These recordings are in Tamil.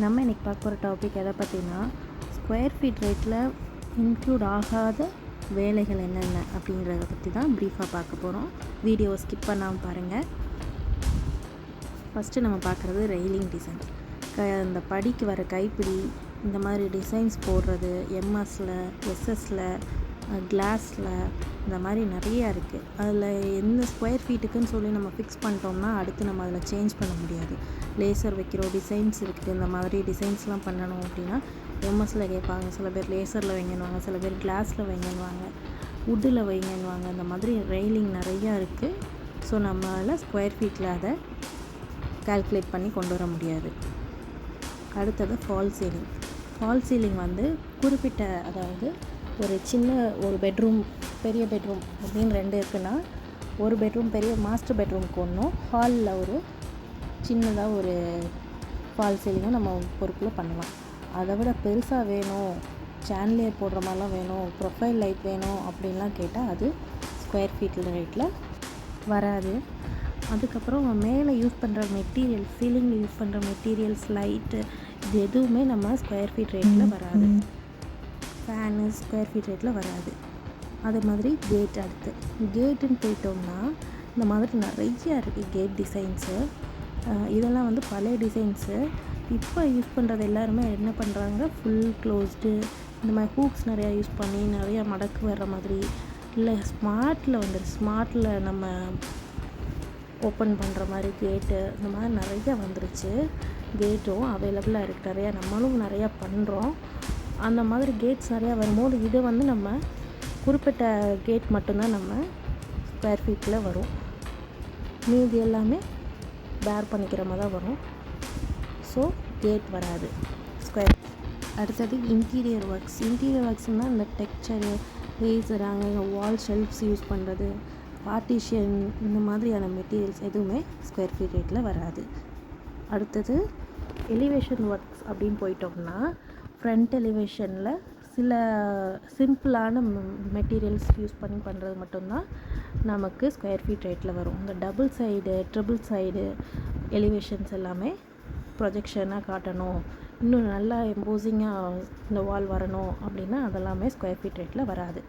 நம்ம இன்றைக்கி பார்க்க போகிற டாபிக் எதை பார்த்தீங்கன்னா ஸ்கொயர் ஃபீட் ரேட்டில் இன்க்ளூட் ஆகாத வேலைகள் என்னென்ன அப்படிங்கிறத பற்றி தான் ப்ரீஃபாக பார்க்க போகிறோம் வீடியோவை ஸ்கிப் பண்ணாமல் பாருங்கள் ஃபஸ்ட்டு நம்ம பார்க்குறது ரெயிலிங் டிசைன்ஸ் க இந்த படிக்கு வர கைப்பிடி இந்த மாதிரி டிசைன்ஸ் போடுறது எம்எஸில் எஸ்எஸில் கிளாஸில் இந்த மாதிரி நிறையா இருக்குது அதில் எந்த ஸ்கொயர் ஃபீட்டுக்குன்னு சொல்லி நம்ம ஃபிக்ஸ் பண்ணிட்டோம்னா அடுத்து நம்ம அதில் சேஞ்ச் பண்ண முடியாது. லேசர் வைக்கிறோம் டிசைன்ஸ் இருக்குது. இந்த மாதிரி டிசைன்ஸ்லாம் பண்ணணும் அப்படின்னா எம்எஸில் கேட்பாங்க. சில பேர் லேசரில் வைங்கன்னுவாங்க. சில பேர் கிளாஸில் வைங்கன்னுவாங்க. வுட்டில் வைங்கன்னுவாங்க. இந்த மாதிரி ரெயிலிங் நிறையா இருக்குது ஸோ நம்மளால் ஸ்கொயர் ஃபீட்டில் அதை கால்குலேட் பண்ணி கொண்டு வர முடியாது. அடுத்தது ஃபால் சீலிங் ஃபால் சீலிங் வந்து குறிப்பிட்ட அதாவது ஒரு சின்ன ஒரு பெட்ரூம் பெரிய பெட்ரூம் அப்படின்னு ரெண்டு இருக்குன்னா ஒரு பெட்ரூம் பெரிய மாஸ்டர் பெட்ரூம்க்கு ஒன்றும் ஹாலில் ஒரு சின்னதாக ஒரு ஃபால் சீலிங்கும் நம்ம பொறுப்பில் பண்ணலாம். அதை விட பெருசாக வேணும் சேன்லியர் போடுற மாதிரிலாம் வேணும் ப்ரொஃபைல் லைட் வேணும் அப்படின்லாம் கேட்டால் அது ஸ்கொயர் ஃபீட்டில் ரேட்டில் வராது. அதுக்கப்புறம் மேலே யூஸ் பண்ணுற மெட்டீரியல் சீலிங்கில் யூஸ் பண்ணுற மெட்டீரியல்ஸ் லைட்டு இது எதுவுமே நம்ம ஸ்கொயர் ஃபீட் ரேட்டில் வராது. ஃபேனு ஸ்கொயர் ஃபீட் ரேட்டில் வராது. அதே மாதிரி கேட் அடுத்து. கேட்டுன்னு போயிட்டோம்னா இந்த மாதிரி நிறையா இருக்குது கேட் டிசைன்ஸு. இதெல்லாம் வந்து பழைய டிசைன்ஸு. இப்போ யூஸ் பண்ணுறது எல்லாருமே என்ன பண்ணுறாங்க ஃபுல் க்ளோஸ்டு இந்த மாதிரி ஹூக்ஸ் நிறையா யூஸ் பண்ணி நிறையா மடக்கு வர்ற மாதிரி. இல்லை ஸ்மார்ட்டில் வந்து ஸ்மார்ட்டில் நம்ம ஓப்பன் பண்ணுற மாதிரி கேட்டு இந்த மாதிரி நிறையா வந்துருச்சு. கேட்டும் அவைலபிளாக இருக்குது நிறையா நம்மளும் நிறையா பண்ணுறோம் அந்த மாதிரி கேட்ஸ் நிறையா வரும்போது இதை வந்து நம்ம குறிப்பிட்ட கேட் மட்டும்தான் நம்ம ஸ்கொயர் ஃபீட்டில் வரும். மீதி எல்லாமே பேர் பண்ணிக்கிற மாதிரி தான் வரும். ஸோ கேட் வராது. ஸ்கொயர் அடுத்தது இன்டீரியர் ஒர்க்ஸ் இன்டீரியர் ஒர்க்ஸ்னால் இந்த டெக்ஸ்சரு ரேசர் அங்கே வால் ஷெல்ஃப்ஸ் யூஸ் பண்ணுறது பார்ட்டிஷியன் இந்த மாதிரியான மெட்டீரியல்ஸ் எதுவுமே ஸ்கொயர் ஃபீட் ரேட்டில் வராது. அடுத்தது எலிவேஷன் ஒர்க்ஸ் அப்படின்னு போயிட்டோம்னா ஃப்ரண்ட் எலிவேஷனில் சில சிம்பிளான மெட்டீரியல்ஸ் யூஸ் பண்ணி பண்ணுறது மட்டும்தான் நமக்கு ஸ்கொயர் ஃபீட் ரேட்டில் வரும். இந்த double side triple side elevations எல்லாமே ப்ரொஜெக்ஷனாக காட்டணும். இன்னும் நல்லா எம்போசிங்காக இந்த வால் வரணும் அப்படின்னா அதெல்லாமே ஸ்கொயர் ஃபீட் ரேட்டில் வராது.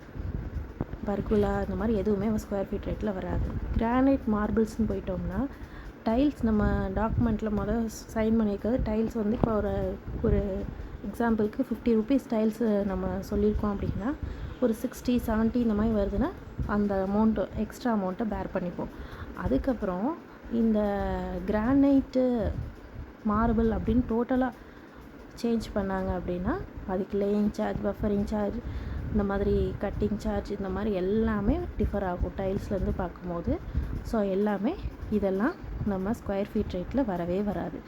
பர்குலா இந்த மாதிரி எதுவுமே ஸ்கொயர் ஃபீட் ரேட்டில் வராது. கிரானைட் மார்பிள்ஸ்னு போயிட்டோம்னா டைல்ஸ் நம்ம டாக்குமெண்ட்டில் முதல் சைன் பண்ணியிருக்கிறது டைல்ஸ் வந்து இப்போ ஒரு ஒரு எக்ஸாம்பிளுக்கு ஃபிஃப்டி ருபீஸ் டைல்ஸு நம்ம சொல்லியிருக்கோம் அப்படின்னா ஒரு சிக்ஸ்டி செவன்ட்டி இந்த மாதிரி வருதுன்னா அந்த அமௌண்ட்டு எக்ஸ்ட்ரா அமௌண்ட்டை பேர் பண்ணிப்போம். அதுக்கப்புறம் இந்த கிரானைட்டு மார்பிள் அப்படின்னு டோட்டலாக சேஞ்ச் பண்ணாங்க அப்படின்னா அதுக்கு லேயிங் சார்ஜ் பஃபரிங் சார்ஜ் இந்த மாதிரி கட்டிங் சார்ஜ் இந்த மாதிரி எல்லாமே டிஃபர் ஆகும் டைல்ஸ்லேருந்து பார்க்கும்போது. ஸோ எல்லாமே இதெல்லாம் நம்ம ஸ்கொயர் ஃபீட் ரேட்டில் வரவே வராது.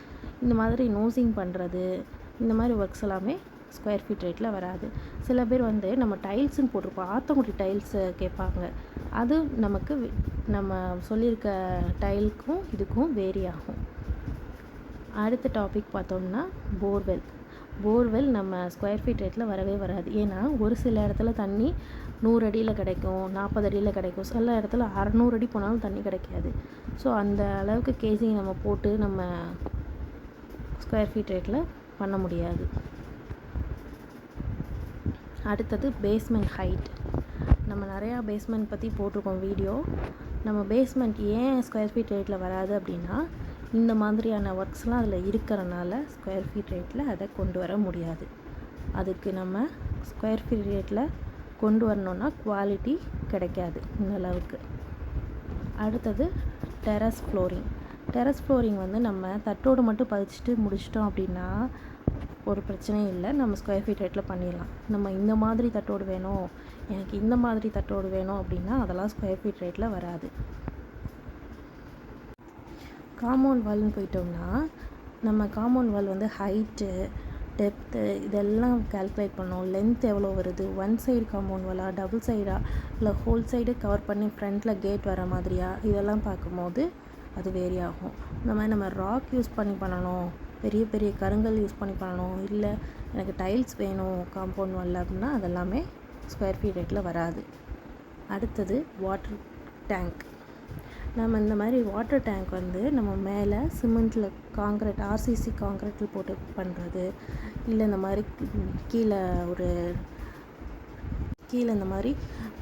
இந்த மாதிரி நோசிங் பண்ணுறது இந்த மாதிரி ஒர்க்ஸ் எல்லாமே ஸ்கொயர் ஃபீட் ரேட்டில் வராது. சில பேர் வந்து நம்ம டைல்ஸுன்னு போட்டிருப்போம். ஆத்தங்குடி டைல்ஸு கேட்பாங்க. அது நமக்கு நம்ம சொல்லியிருக்க டைலுக்கும் இதுக்கும் வேரி ஆகும். அடுத்த டாபிக் பார்த்தோம்னா போர்வெல் போர்வெல் நம்ம ஸ்கொயர் ஃபீட் ரேட்டில் வரவே வராது. ஏன்னா ஒரு சில இடத்துல தண்ணி நூறு அடியில் கிடைக்கும் நாற்பது அடியில் கிடைக்கும். சில இடத்துல அறநூறு அடி போனாலும் தண்ணி கிடைக்காது. ஸோ அந்த அளவுக்கு கேசிங் நம்ம போட்டு நம்ம ஸ்கொயர் ஃபீட் ரேட்டில் பண்ண முடியாது. அடுத்தது பேஸ்மெண்ட் ஹைட் நம்ம நிறையா பேஸ்மெண்ட் பற்றி போட்டிருக்கோம் வீடியோ நம்ம பேஸ்மெண்ட் ஏன் ஸ்கொயர் ஃபீட் ரேட்டில் வராது அப்படின்னா இந்த மாதிரியான ஒர்க்ஸ்லாம் அதில் இருக்கிறனால ஸ்கொயர் ஃபீட் ரேட்டில் அதை கொண்டு வர முடியாது. அதுக்கு நம்ம ஸ்கொயர் ஃபீட் ரேட்டில் கொண்டு வரணுன்னா குவாலிட்டி கிடைக்காது இந்த அளவுக்கு. அடுத்தது டெரஸ் ஃப்ளோரிங் டெரஸ் ஃப்ளோரிங் வந்து நம்ம தட்டோடு மட்டும் பதிச்சுட்டு முடிச்சிட்டோம் அப்படின்னா ஒரு பிரச்சனையும் இல்லை. நம்ம ஸ்கொயர் ஃபீட் ரேட்டில் பண்ணிடலாம். நம்ம இந்த மாதிரி தட்டோடு வேணும். எனக்கு இந்த மாதிரி தட்டோடு வேணும் அப்படின்னா அதெல்லாம் ஸ்கொயர் ஃபீட் ரேட்டில் வராது. காம்பவுண்ட் வால்னு போயிட்டோம்னா நம்ம காம்பவுண்ட் வால் வந்து ஹைட்டு டெப்த்து இதெல்லாம் கால்குலேட் பண்ணோம் லென்த் எவ்வளோ வருது? ஒன் சைடு காம்பவுண்ட் வாலா டபுள் சைடா இல்லை ஹோல் சைடு கவர் பண்ணி ஃப்ரண்ட்டில் கேட் வர மாதிரியா? இதெல்லாம் பார்க்கும்போது அது வேரி ஆகும் இந்த மாதிரி நம்ம ராக் யூஸ் பண்ணி பண்ணணும். பெரிய பெரிய கருங்கல் யூஸ் பண்ணி பண்ணணும். இல்லை எனக்கு டைல்ஸ் வேணும் காம்பவுண்ட் வாலில் அப்படின்னா அதெல்லாமே ஸ்கொயர் ஃபீட் ரேட்டில் வராது. அடுத்தது வாட்டர் டேங்க். நம்ம இந்த மாதிரி வாட்டர் டேங்க் வந்து நம்ம மேலே சிமெண்ட்டில் காங்கிரீட் ஆர்சிசி காங்கிரீட்டில் போட்டு பண்ணுறது இல்லை இந்த மாதிரி கீழே ஒரு கீழே இந்த மாதிரி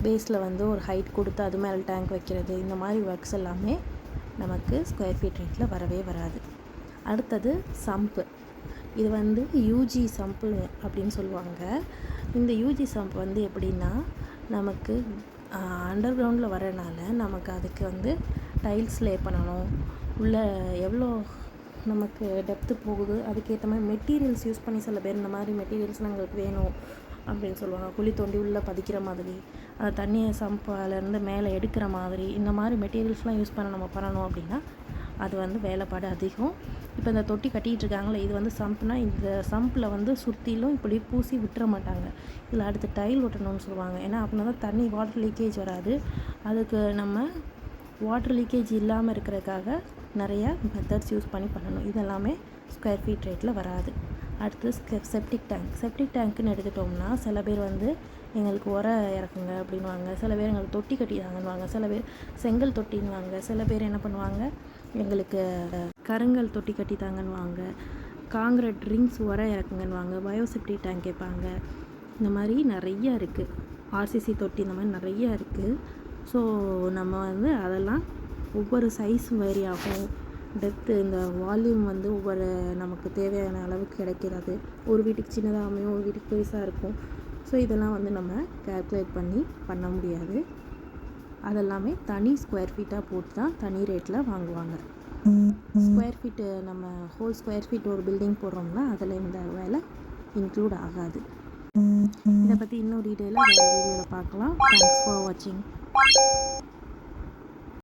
பேஸில் வந்து ஒரு ஹைட் கொடுத்து அது மேலே டேங்க் வைக்கிறது இந்த மாதிரி ஒர்க்ஸ் எல்லாமே நமக்கு ஸ்கொயர் ஃபீட் ரேட்டில் வரவே வராது. அடுத்தது சம்பு. இது வந்து யூஜி சம்பு அப்படின்னு சொல்லுவாங்க. இந்த யூஜி சம்ப் வந்து எப்படின்னா நமக்கு அண்டர் கிரவுண்டில் வரனால நமக்கு அதுக்கு வந்து டைல்ஸ் லே பண்ணணும். உள்ளே எவ்வளோ நமக்கு டெப்த்து போகுது அதுக்கேற்ற மாதிரி மெட்டீரியல்ஸ் யூஸ் பண்ணி சில பேர் இந்த மாதிரி மெட்டீரியல்ஸ் எங்களுக்கு வேணும் அப்படின்னு சொல்லுவாங்க. குழி தோண்டி உள்ளே பதிக்கிற மாதிரி அந்த தண்ணியை சம்பாலேருந்து மேலே எடுக்கிற மாதிரி இந்த மாதிரி மெட்டீரியல்ஸ்லாம் யூஸ் பண்ண நம்ம பண்ணணும் அப்படின்னா அது வந்து வேலைப்பாடு அதிகம். இப்போ இந்த தொட்டி கட்டிகிட்டு இருக்காங்களே இது வந்து சம்ப்னா இந்த சம்பில் வந்து சுற்றிலும் இப்படி பூசி விட்டுற மாட்டாங்க. இதில் அடுத்து டைல் ஒட்டணும்னு சொல்லுவாங்க. ஏன்னா அப்படின்னா தான் தண்ணி வாட்டர் லீக்கேஜ் வராது. அதுக்கு நம்ம வாட்டர் லீக்கேஜ் இல்லாமல் இருக்கிறதுக்காக நிறையா மெத்தட்ஸ் யூஸ் பண்ணி பண்ணணும். இதெல்லாமே ஸ்கொயர் ஃபீட் ரேட்டில் வராது. அடுத்து செப்டிக் டேங்க் செப்டிக் டேங்க்குன்னு எடுத்துட்டோம்னா சில பேர் வந்து எங்களுக்கு உர இறக்குங்க அப்படின்வாங்க சில பேர் எங்களுக்கு தொட்டி கட்டி தாங்கன்னுவாங்க சில பேர் செங்கல் தொட்டின்வாங்க சில பேர் என்ன பண்ணுவாங்க? எங்களுக்கு கருங்கல் தொட்டி கட்டி தாங்கன்னுவாங்க காங்கிரட் ரிங்ஸ் உர இறக்குங்கன்னுவாங்க. பயோசெப்டி டேங்க் கேட்பாங்க. இந்த மாதிரி நிறைய இருக்குது ஆர்சிசி தொட்டி இந்த மாதிரி நிறைய இருக்குது ஸோ நம்ம வந்து அதெல்லாம் ஒவ்வொரு சைஸ் வேரி ஆகும் டெப்த்து இந்த வால்யூம் வந்து ஒவ்வொரு நமக்கு தேவையான அளவுக்கு கிடைக்கிறது. ஒரு வீட்டுக்கு சின்னதாக அமையும் ஒரு வீட்டுக்கு பெருசாக இருக்கும். ஸோ இதெல்லாம் வந்து நம்ம கேல்குலேட் பண்ணி பண்ண முடியாது. அதெல்லாமே தனி ஸ்கொயர் ஃபீட்டாக போட்டு தான் தனி ரேட்டில் வாங்குவாங்க. ஸ்கொயர் ஃபீட்டு நம்ம ஹோல் ஸ்கொயர் ஃபீட் ஒரு பில்டிங் போடுறோம்னா அதில் இந்த வேலை இன்க்ளூட் ஆகாது. இதை பற்றி இன்னும் டீட்டெயிலாக வேறு வீடியோவில் பார்க்கலாம். தேங்க்ஸ் ஃபார் வாட்சிங்